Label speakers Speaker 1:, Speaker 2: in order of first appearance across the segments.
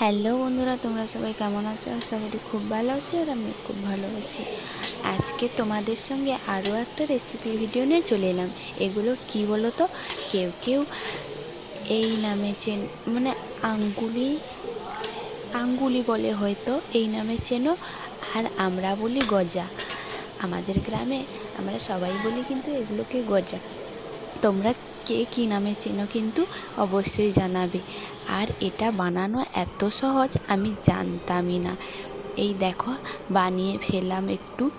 Speaker 1: Hello বন্ধুরা, তোমরা সবাই কেমন আছো? আশা করি খুব ভালো আছো আর আমি খুব ভালো আছি। আজকে তোমাদের সঙ্গে আরও একটা রেসিপি ভিডিও নিয়ে চলে এলাম। এগুলো কি বলো তো কেউ কেউ এই নামে চেন মানে আঙ্গুলি আঙ্গুলি বলে হয়তো, এই নামে চেনো। আর আমরা বলি গজা। আমাদের গ্রামে আমরা সবাই বলি কিন্তু এগুলোকে গজা। তোমরা কে কী নামে চেনো কিন্তু অবশ্যই জানাবে। আর এটা বানানো এত সহজ, আমি জানতামই না। এই দেখো, বানিয়ে ফেললাম একটু।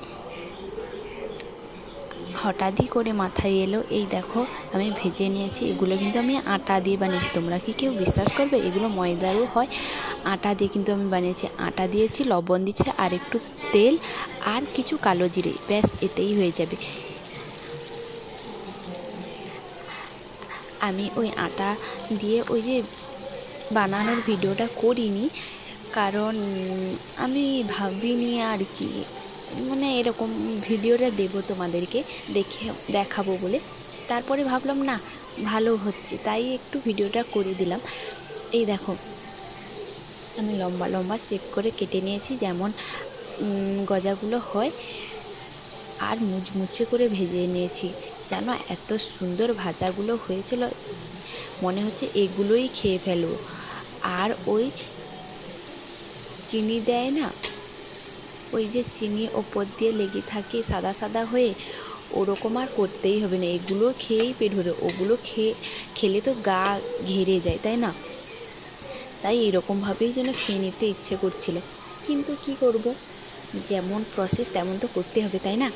Speaker 1: হঠাৎই করে মাথায় এলো, এই দেখো, আমি ভেজে নিয়েছি। এগুলো কিন্তু আমি আটা দিয়ে বানিয়েছি। তোমরা কি কেউ বিশ্বাস করবে? এগুলো ময়দারও হয়। আটা দিয়ে কিন্তু আমি বানিয়েছি। আটা দিয়েছি, লবণ দিচ্ছি আর একটু তেল, আর কিছু কালো জিরে। ব্যাস, এতেই হয়ে যাবে। আমি ওই আটা দিয়ে ওই যে বানানোর ভিডিওটা করিনি। কারণ আমি ভাবিনি আর কি মানে এরকম ভিডিওটা দেবো তোমাদেরকে, দেখে দেখাবো বলে। তারপরে ভাবলাম, না, ভালো হচ্ছে। তাই একটু ভিডিওটা করে দিলাম। এই দেখো, আমি লম্বা লম্বা শেপ করে কেটে নিয়েছি, যেমন গজাগুলো হয়, আর মুচমুচে করে ভেজে নিয়েছি। জানো, এত সুন্দর ভাজাগুলো হয়েছিল। মনে হচ্ছে এগুলোই খেয়ে ফেলব। আর ওই চিনি দেয় না, ওই যে চিনি ওপর দিয়ে লেগে থাকে সাদা সাদা হয়ে, ওরকম আর করতেই হবে না। এগুলো খেয়েই পেট ভরে, ওগুলো খেয়ে, খেলে তো গা ঘেরে যায়, তাই না? তাই এরকমভাবেই যেন খেয়ে নিতে ইচ্ছে করছিল। কিন্তু কি করব? যেমন প্রসেস তেমন তো করতে হবে, তাই না?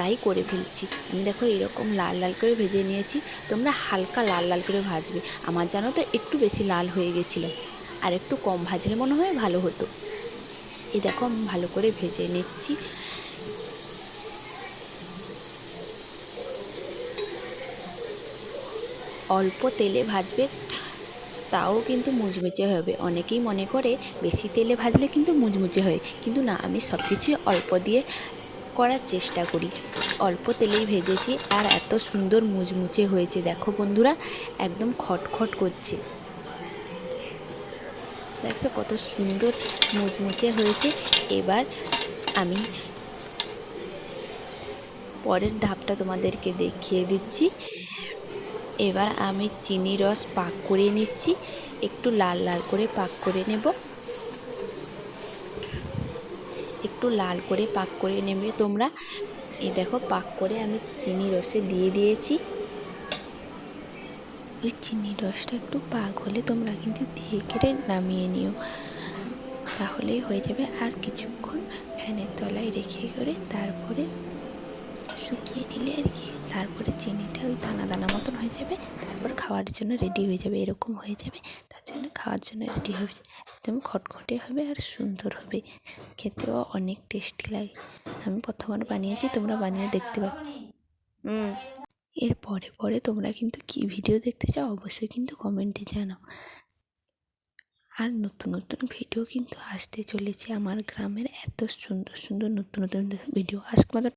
Speaker 1: তাই করে ফেলছি। আমি দেখো এরকম লাল লাল করে ভেজে নিয়েছি, তোমরা হালকা লাল লাল করে ভাজবে। আমার জানো তো একটু বেশি লাল হয়ে গেছিল, আর একটু কম ভাজলে মনে হয় ভালো হতো। এই দেখো আমি ভালো করে ভেজে নিচ্ছি। অল্প তেলে ভাজবে, তাও কিন্তু মুচমুচে হবে। অনেকেই মনে করে বেশি তেলে ভাজলে কিন্তু মুচমুচে হয়, কিন্তু না, আমি সব কিছুই অল্প দিয়ে করার চেষ্টা করি। অল্প তেলেই ভেজেছি আর এত সুন্দর মুচমুচে হয়েছে। দেখো বন্ধুরা, একদম খটখট করছে। দেখছ কত সুন্দর মুচমুচে হয়েছে। এবার আমি পরের ধাপটা তোমাদেরকে দেখিয়ে দিচ্ছি। এবার আমি চিনি রস পাক করে নিচ্ছি। একটু লাল লাল করে পাক করে নেব। একটু লাল করে পাক করে নেবে তোমরা। এই দেখো, পাক করে আমি চিনি রসে দিয়ে দিয়েছি। ওই চিনি রসটা একটু পাক হলে তোমরা কিন্তু দিয়ে কেটে নামিয়ে নিও। তাহলেই হয়ে যাবে। আর কিছুক্ষণ ফ্যানের তলায় রেখে করে তারপরে শুকিয়ে নিলে আর কি, তারপরে চিনিটা ওই দানা দানা মতন হয়ে যাবে। তারপর খাওয়ার জন্য রেডি হয়ে যাবে। এরকম হয়ে যাবে। জন্য, খাওয়ার জন্য রেডি হবে। একদম খটখটে হবে আর সুন্দর হবে। খেতেও অনেক টেস্টি লাগে। আমি প্রথমবার বানিয়েছি, তোমরা বানিয়ে দেখতে পারো। হুম। এর পরে পরে তোমরা কিন্তু কী ভিডিও দেখতে চাও, অবশ্যই কিন্তু কমেন্টে জানাও। আর নতুন নতুন ভিডিও কিন্তু আসতে চলেছে। আমার গ্রামের এত সুন্দর সুন্দর নতুন নতুন ভিডিও আজকে মতো